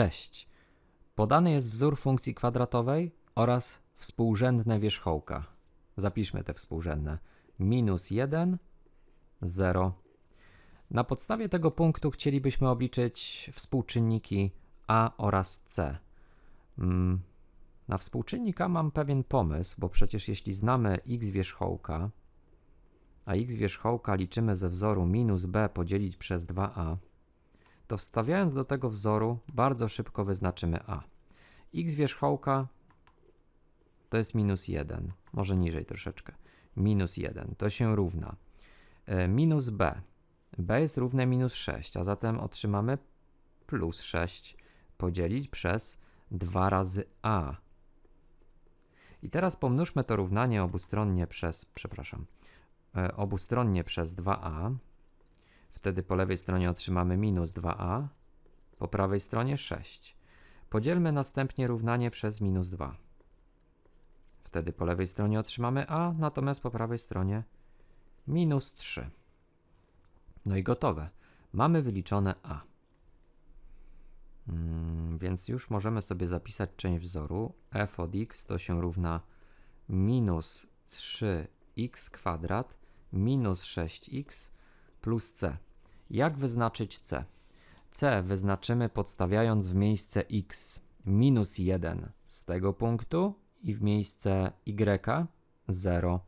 Cześć. Podany jest wzór funkcji kwadratowej oraz współrzędne wierzchołka. Zapiszmy te współrzędne. Minus 1, 0. Na podstawie tego punktu chcielibyśmy obliczyć współczynniki a oraz c. Mm, Na współczynnik a mam pewien pomysł, bo przecież jeśli znamy x wierzchołka, a x wierzchołka liczymy ze wzoru minus b podzielić przez 2a, to wstawiając do tego wzoru bardzo szybko wyznaczymy a. x wierzchołka to jest minus 1, może niżej troszeczkę. Minus 1 to się równa e, minus b. b jest równe minus 6, a zatem otrzymamy plus 6 podzielić przez 2 razy a. I teraz pomnóżmy to równanie obustronnie przez, przepraszam, e, obustronnie przez 2a. Wtedy po lewej stronie otrzymamy minus 2a, po prawej stronie 6. Podzielmy następnie równanie przez minus 2. Wtedy po lewej stronie otrzymamy a, natomiast po prawej stronie minus 3. No i gotowe. Mamy wyliczone a. Mm, więc już możemy sobie zapisać część wzoru. f od x to się równa minus 3x kwadrat minus 6x plus c. Jak wyznaczyć c? c wyznaczymy podstawiając w miejsce x minus 1 z tego punktu i w miejsce y 0.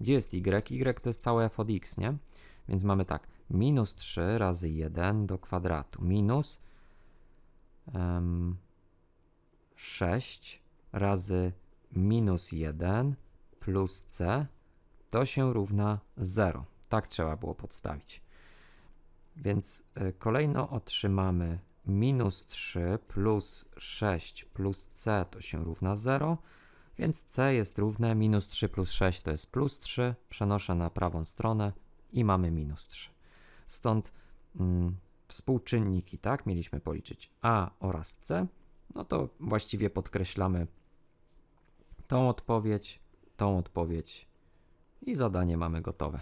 Gdzie jest y? y to jest całe f od x, nie? Więc mamy tak, minus 3 razy 1 do kwadratu minus em, 6 razy minus 1 plus c to się równa 0. Tak trzeba było podstawić. Więc y, kolejno otrzymamy minus 3 plus 6 plus c to się równa 0, więc c jest równe minus 3 plus 6 to jest plus 3, przenoszę na prawą stronę i mamy minus 3. Stąd mm, współczynniki, tak, mieliśmy policzyć a oraz c, no to właściwie podkreślamy tą odpowiedź, tą odpowiedź i zadanie mamy gotowe.